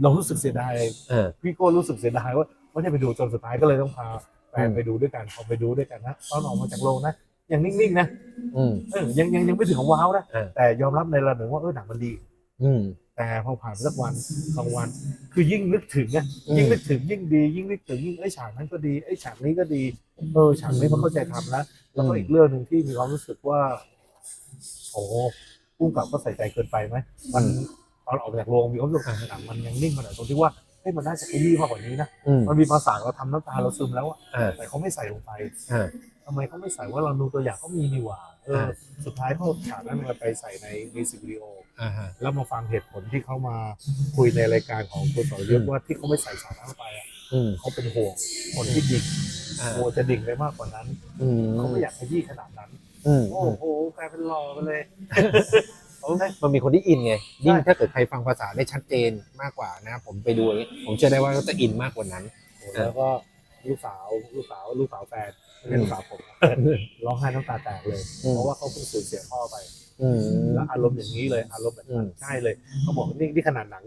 เรารู้สึกเสียดาย เออ พี่โก้รู้สึกเสียดายว่าไม่ได้ไปดูจนสุดท้ายก็เลยต้องพาแฟนอืมไปดูด้วยกันพอไปดูด้วยกันนะตอนออกมาจากโรงนะยังนิ่งๆนะอืม เออยังยังยังไม่ถึงกับว้าวนะ อ่า แต่ยอมรับในระดับหนึ่งว่าเออหนังมันดี อืม แต่พอผ่านไปสักวันสองวัน คือยิ่งนึกถึงอะอืมยิ่งนึกถึงยิ่งดี ยิ่งนึกถึงยิ่งไอ้ยฉากนั้นก็ดีไอ้ยฉากนี้ก็ดีเออฉากนี้มันเข้าใจทำนะแล้วก็อีกเรื่องหนึ่งที่มีความรู้สึกว่าโอ้พุ่งกับก็ใส่ใจเกินไปไหมมันตอนออกจากโรงมีความรู้สึกหนังมันยังนิ่งมาหน่อยตรงที่ว่าเฮ้ยมันน่าจะขยี้มากกว่านี้นะอืมมันมีภาษาเราทำน้ำตาเราซึมแล้วอะอ่าแต่เขาไม่ใส่ลงไปอ่า ทำไมเขาไม่ใส่ว่าเราดูตัวอย่างเขามีนี่หว่าเอออ่าสุดท้ายเขาฉากนั้นมันไปใส่ในมิวสิกวิดีโออ่าฮะแล้วมาฟังเหตุผลที่เขามาคุยในรายการของคุณสรยุทธ์ว่าที่เขาไม่ใส่สาระเข้าไปอะอืมเขาเป็นห่วงคนที่ดิ่งอ่ากลัวจะดิ่งไปมากกว่านั้นอืมเขาไม่อยากขยี้ขนาดนั้นอืมโอ้โหกลายเป็นหล่อไปเลยโอ้ยมันมีคนที่อินไงยิ่งใช่ถ้าเกิดใครฟังภาษาได้ชัดเจนมากกว่านะ ผมไปดูอย่างนี้ผมเชื่อได้ว่าเขาจะอินมากกว่านั้น แล้วก็ลูกสาวลูกสาวลูกสาวแฟน ไม่ใช่ลูกสาวผมร้องไห้น้ำตาแตกเลยอืมเพราะว่าเขาเพิ่งสูญเสียพ่อไปอืมแล้วอารมณ์อย่างนี้เลยอารมณ์แบบอืมใช่เลยเขาบอกนี่นี่ขนาดหนัง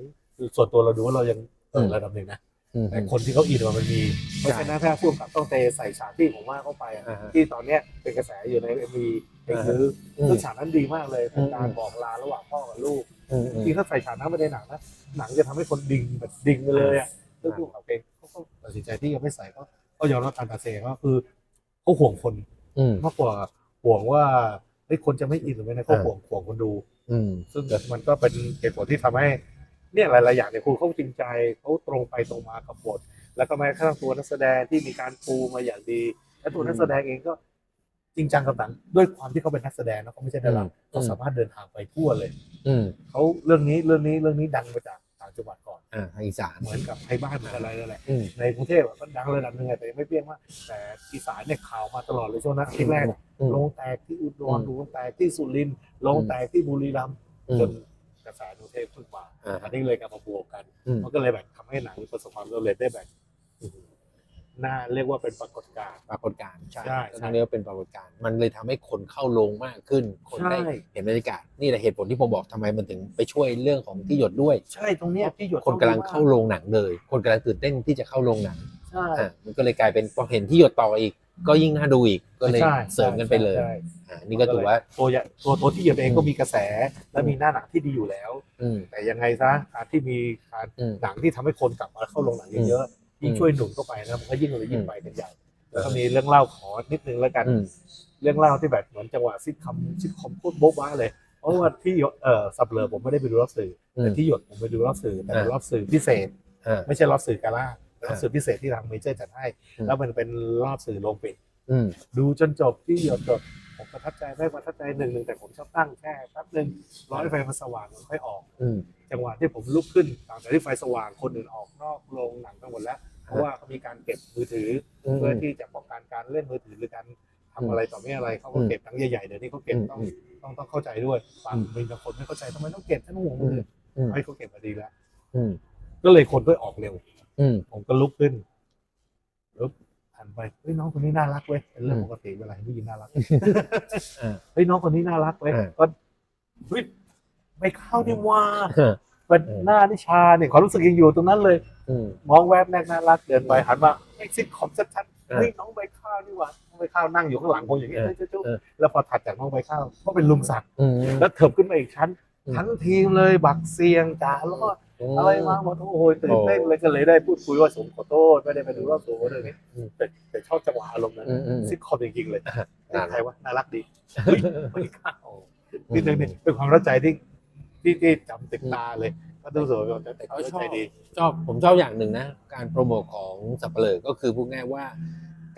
ส่วนตัวเราดูว่าเรายังเออมระดับหนึ่งนะอืมแต่คนที่เขาอินมันมีเพราะฉะนั้นถ้าพ่วงกับต้องเตใส่ฉากที่ผมว่าเข้าไปอะอ่าฮะที่ตอนเนี้ยเป็นกระแสอยู่ในเอ็มวีเพลงซื้ออืมซึ่งฉากนั้นดีมากเลยเป็นการอืมบอกลาระหว่างพ่อกับลูกอืมอืมที่ถ้าใส่ฉากนั้นไปในหนังนะหนังจะทำให้คนดิ่งแบบดิ่งไปเลยอะซึ่งอ่าพ่วงกับเองเขาก็ตัดสินใจที่จะไม่ใส่ก็ก็ยอมรับการตัดสินใจก็คือ เขาห่วงคนอืม มากกว่าห่วงว่าเฮ้ยคนจะไม่อินหรือไม่นะเขาอ่าห่วงห่วงคนดู อืม ซึ่งมันก็เป็นเหตุผลที่ทำให้เนี่ยหลาย ๆ อย่างเนี่ยครูเขาจริงใจเขาตรงไปตรงมากับบทแล้วก็แม้กระทั่งตัวนักแสดงที่มีการปูมาอย่างดี และตัวนักแสดงเองก็จริงจังกับหนังด้วยความที่เขาเป็นนักแสดงนะเขาไม่ใช่ดาราอืม เขาสามารถเดินทางไปทั่วเลยอืม เขาเรื่องนี้เรื่องนี้เรื่องนี้ดังมาจากต่างจังหวัดก่อน อ่าทางอีสาน เหมือนกับไทยบ้านเหมือนอะไรนั่นแหละอืม ในกรุงเทพอะก็ดังระดับหนึ่งอะแต่ยังไม่เปรี้ยงมากแต่อีสานเนี่ยข่าวมาตลอดเลยช่วงนั้นที่แรกอืม ลงแตกที่อุดรอืมลงแตกที่สุรินทร์ลงแตกที่บุรีรัมย์อืจมนกระแสกรุงเทพขึ้นมาอ่าอันนี้เลยกลับมาบวกกัน อืม มันก็เลยแบบทำให้หนังประสบความสำเร็จได้แบบ น่าเรียกว่าเป็นปรากฏการณ์ ปรากฏการณ์ใช่ใช่ต้องเรียกว่าเป็นปรากฏการณ์มันเลยทำให้คนเข้าโรงมากขึ้น คนได้ใช่เห็นบรรยากาศนี่แหละเหตุผลที่ผมบอกทำไมมันถึงไปช่วยเรื่องของที่หยดด้วย ใช่ตรงเนี้ยที่หยดคนกำลังเข้าโรงหนังเลย คนกำลังตื่นเต้นที่จะเข้าโรงหนังใช่ อ่ามันก็เลยกลายเป็นพอเห็นที่หยดต่ออีก ก็ยิ่งน่าดูอีกก็เลยใช่เสริมกันไปเลยใช่อ่านี่ก็ถือว่า ตัวใหญ่ตัวตัวที่หยดเองอืมก็มีกระแส และมีหน้าหนังที่ดีอยู่แล้ว อืม แต่ยังไงซะการที่มีการอืมหนังที่ทำให้คนกลับมาเข้าโรงหนังเยอะๆ ยิ่งอืมช่วยหนุนเข้าไปนะมันก็ยิ่งเลยยิ่งอืมไปกันใหญ่แล้วก็มีเรื่องเล่าขอนิดนึงแล้วกันอืมเรื่องเล่าที่แบบเหมือนจังหวะซิทคอมซิทคอมพูดโบ๊ะบ้าเลยเพราะว่าที่หยดเออสับเลอผมไม่ได้ไปดูรอบสื่อออืมแต่ที่หยดผมไปดูรอบสื่อแต่เป็นอ่ารรอบสื่อพิเศษอ่าไม่ใช่รอบสื่อกาล่าเป็นรอบอ่าสื่อพิเศษที่ทางเมเจอร์จัดให้อืมแล้วมันเป็นรอบสื่อโรงปิดอืมดูจนจบที่หยดจบผมประทับใจไม่ประทับใจหนึ่งหนึ่งแต่ผมชอบตั้งแค่แป๊บหนึ่งร้อยไฟมันสว่างมันค่อยออกอืมจังหวะที่ผมลุกขึ้นหลังจากที่ไฟสว่างคนอื่นออกนอกโรงหนังกันหมดแล้ว เพราะว่าเขามีการเก็บมือถืออืมเพื่อที่จะป้องกันการเล่นมือถือหรือการทำอะไรต่อไม่อะไรเขาก็อืมเก็บทั้งใหญ่ๆเดี๋ยวนี้เขาเก็บต้องอืมต้องต้องเข้าใจด้วยบางอืมมีบางคนไม่เข้าใจทำไมต้องเก็บฉันห่วงมือถืออืมให้เขาเก็บมาดีแล้วอืมก็เลยคนก็ออกเร็ว อืมผมก็ลุกขึ้นลุกหันไปเฮ้ยน้องคนนี้น่ารักเว้ยเป็นเรื่องปกติเวลาเห็นผู้หญิงน่ารักเออเฮ้ยน้องคนนี้น่ารักเว้ยเออก็เฮ้ยไม่เข้าดีว่าเออเป็นเออหน้านิชาเนี่ยความรู้สึกยังอยู่ตรงนั้นเลยอืมมองแวบแรกน่ารักเดินไปหันมาไอ้ซิทคอมชัดๆเออเฮ้ยน้องใบข้าวนี่หว่าน้องใบข้าวนั่งอยู่ข้างหลังผมอย่างนี้เออเฮ้ยจุ๊บเออๆแล้วพอถัดจากน้องใบข้าวก็เป็นลุงศักดิ์อืมแล้วเถิบขึ้นมาอีกชั้นอืมทั้งทีมเลยบักเซียงจ่าแล้วก็อะไรมาหมดโอ้โหตื่นเต้นเลยก็เลยได้พูดคุยว่าสมขอโทษไม่ได้ไปดูรอบตัวเลยนี่อืมแต่แต่ชอบจังหวะอารมณ์นั้นอืมอืมซิทคอมจริงๆเลยอะเฮ้ยน่ารักใครวะน่ารักดีเฮ้ยไม่ข้าวนิดนึงนี่เป็นความเข้าใจที่ที่ที่จำติดตาเลย ก็ดูสวยแบบแต่เขาใจดีชอบผมชอบอย่างหนึ่งนะ การโปรโมทของสับเปลือก็คือพูดง่ายว่า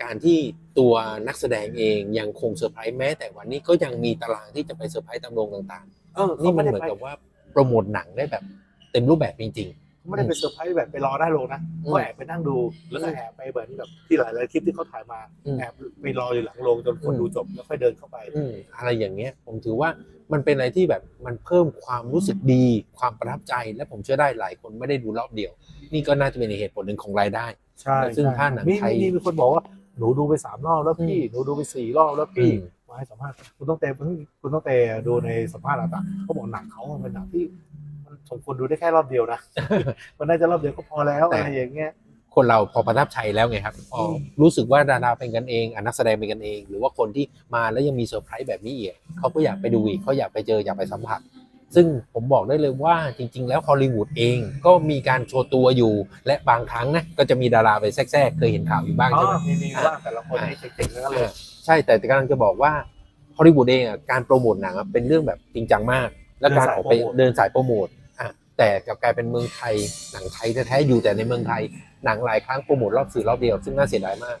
การที่ตัวนักแสดงเองยังคงเซอร์ไพรส์แม้ แต่วันนี้ก็ยังมีตารางที่จะไปเซอร์ไพรส์ตามโรงต่างเออๆเขานี่มัไม่นได้เหมือนไปกับว่าโปรโมทหนังได้แบบ เต็มรูปแบบจริงเขา ไม่ได้ไปเซอร์ไพรส์แบบไปรอได้ลงนะอืมเขาแอบไปนั่งดูแล้วก็แอบไปเหมือนแบบที่หลายๆคลิปที่เขาถ่ายมาอืมแอบไปรออยู่หลังโรงจนคนดูจบแล้วค่อยเดินเข้าไปๆอืมอะไรอย่างเงี้ย ผมถือว่ามันเป็นอะไรที่แบบมันเพิ่มความรู้สึกดี ความประทับใจ และผมเชื่อได้หลายคนไม่ได้ดูรอบเดียว นี่ก็น่าจะเป็นเหตุผลหนึ่งของรายได้ใช่ซึ่งใช่ถ้าหนังมีไทยมีมีคนบอกว่าหนูดูไปสามรอบแล้วพี่อืมหนูดูไปสี่รอบแล้วพี่อืมมาให้สัมภาษณ์คุณต้องเตะคุณต้องเตะดูในสัมภาษณ์ต่างๆเขาบอกหนังเขาเป็นหนังที่มัน สมควรดูได้แค่รอบเดียวนะ มันน่าจะรอบเดียวก็พอแล้วแต่อะไรอย่างเงี้ยคนเราพอประทับใจแล้วไงครับพออมรู้สึกว่าดาราเป็นกันเองอะนักแสดงเป็นกันเอง หรือว่าคนที่มาแล้วยังมีเซอร์ไพรส์แบบนี้อีกเขาก็อยากไปดูอีกเขาอยากไปเจออยากไปสัมผัส ซึ่งผมบอกได้เลยว่าจริง ๆ แล้วฮอลลีวูดเองก็มีการโชว์ตัวอยู่ และบางครั้งนะก็จะมีดาราไปแทรกๆเคยเห็นข่าวอยู่บ้างอ๋ใช่ไหมอมีมีว่างแต่ละคนนี่เจ๋งๆทั้งนั้นเลยใช่แต่กำลังจะบอกว่าฮอลลีวูดเองอะการโปรโมทหนังอะเป็นเรื่องแบบจริงจังมาก และการออกไปเดินสายโปรโมทอะ แต่กลับกลายเป็นเมืองไทยหนังไทยแท้ๆอยู่แต่ในเมืองไทยหนังหลายครั้งโปรโมทรอบสื่อรอบเดียวซึ่งน่าเสียดายมาก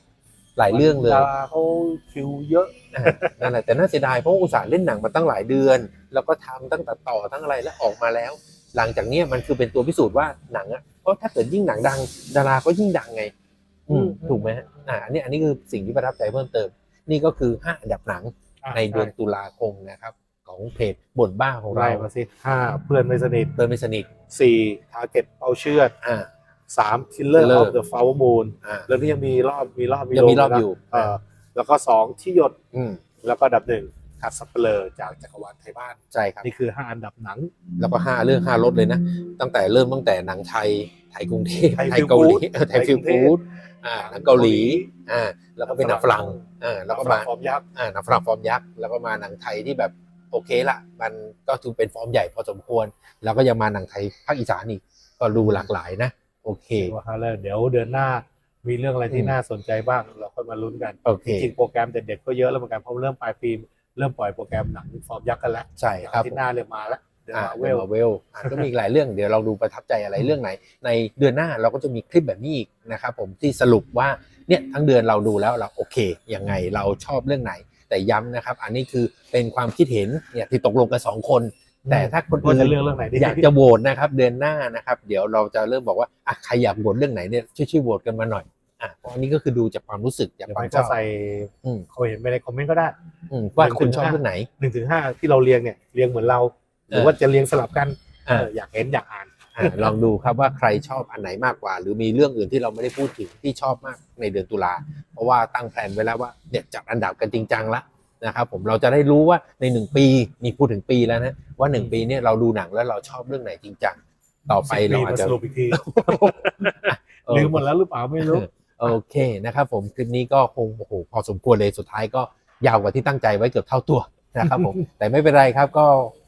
หลายเรื่องเลยดาราเขาคิวเยอะอะนั่นแหละแต่น่าเสียดายเพราะว่าอุตส่าห์เล่นหนังมาตั้งหลายเดือน แล้วก็ทำตั้งแต่ต่อทั้งอะไรแล้วออกมาแล้ว หลังจากเนี้ยมันคือเป็นตัวพิสูจน์ว่าหนังอะเพราะถ้าเกิดยิ่งหนังดัง ดาราก็ยิ่งดังไง อืมอืมถูกไหมฮะอ่าอันนี้อันนี้คือสิ่งที่ประทับใจเพิ่มเติม นี่ก็คือ5อันดับหนังอะในเดือนตุลาคมนะครับ ของเพจบ่นบ้าของเราไล่มาสิห้าเพื่อนไม่สนิทเดินไม่สนิทสี่ทาร์เก็ตเป้าเชือดอ่าสามคิลเลอร์ Killer ออฟเดอะฟาวมูนอ่าแล้วนี่ยังมีรอบมีรอบยังมีรอบโลนะอยู่เออแล้วก็สองที่หยดอืมแล้วก็อันดับหนึ่งขัดสับเปลอจากจักรวาลไทยบ้านใช่ครับนี่คือห้าอันดับหนัง แล้วก็5เรื่อง5รถเลยนะ ตั้งแต่เริ่มตั้งแต่หนังไทยไทยกรุงเทพไทยไทยเกาหลี Feel Good เออไทยฟิลไทยกรุงเทพฟูดอ่าหนังเกาหลีอ่าแล้วก็เป็นหนังฝรั่งอ่าแล้วก็มาฟอร์มยักษ์อ่าหนังฝรั่งฟอร์มยักษ์แล้วก็มาหนังไทยที่แบบ โอเคละมันก็ถือเป็นฟอร์มใหญ่พอสมควร แล้วก็ยังมาหนังไทยภาคอีสานอีกก็ดูหลากหลายนะ โอเคว่าเขาเลยเดี๋ยวเดือนหน้ามีเรื่องอะไรที่อืมน่าสนใจบ้างเราค่อยมาลุ้นกันโอเคจริงๆโปรแกรมเด็ดๆก็เยอะแล้วเหมือนกันเพราะเริ่มปลายปีเริ่มปล่อยโปรแกรมหนังฟอร์มยักษ์กันแล้วใช่ครับที่หน้าเริ่มมาแล้วเดือนอ่ามาเวเวลลเวลอ่าก็มีอีกหลายเรื่องเดี๋ยวเราดูประทับใจอะไรเรื่องไหน ในเดือนหน้าเราก็จะมีคลิปแบบนี้อีกนะครับผมที่สรุปว่าเนี่ยทั้งเดือนเราดูแล้วเราโอเคยังไงเราชอบเรื่องไหน แต่ย้ำนะครับ อันนี้คือเป็นความคิดเห็นเนี่ยที่ตกลงกันสองคน แต่ถ้าคนว่าอื่นจะเลือกเรื่องไหนดีอยากจะโหวตนะครับ เดือนหน้านะครับ เดี๋ยวเราจะเริ่มบอกว่าอะใครอยากโหวตเรื่องไหนเนี่ยช่วยช่วยๆโหวตกันมาหน่อยอะเพราะอันนี้ก็คือดูจากความรู้สึกจากเดี๋ยวควาไม่มชก็อบใส่อืมเขาเห็นไปในคอมเมนต์ก็ได้อืมว่าคุณชอบเรื่องไหนหนึ่งถึงห้าที่เราเรียงเนี่ยเรียงเหมือนเรา หรือเออว่าจะเรียงสลับกันอ่าเอออยากเห็นอยากอ่านอะ ลองดูครับว่าใครชอบอันไหนมากกว่า หรือมีเรื่องอื่นที่เราไม่ได้พูดถึงที่ชอบมากในเดือนตุลาเพราะว่าตั้งแผนไว้แล้วว่าเดี๋ยวจัดอันดับกันจริงจังละนะครับผมเราจะได้รู้ว่าในหนึ่งปีนี่พูดถึงปีแล้วนะว่าหนึ่งปีเนี่ยเราดูหนังแล้วเราชอบเรื่องไหนจริงจังต่อไปสิบเราปีอาจมาจะสรุปอีกทีเออลืมหมดแล้วหรือเปล่าไม่รู้โอเคนะครับผมคลิปนี้ก็คงโอ้โหพอสมควรเลยสุดท้ายก็ยาวกว่าที่ตั้งใจไว้เกือบเท่าตัวนะครับผมแต่ไม่เป็นไรครับก็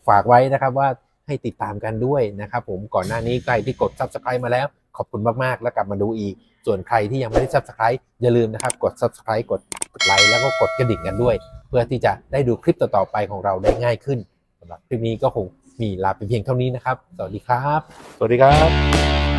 ฝากไว้นะครับว่า ให้ติดตามกันด้วยนะครับผมก่อนหน้านี้ใครที่กด subscribe มาแล้ว ขอบคุณมากๆ แล้วกลับมาดูอีก ส่วนใครที่ยังไม่ได้ subscribe อย่าลืมนะครับกด subscribe กดไลค์แล้วก็กดกระดิ่งกันด้วย เพื่อที่จะได้ดูคลิปต่อๆไปของเราได้ง่ายขึ้นสำหรับคลิปนี้ก็คงมีลาไปเพียงเท่านี้นะครับ สวัสดีครับ สวัสดีครับ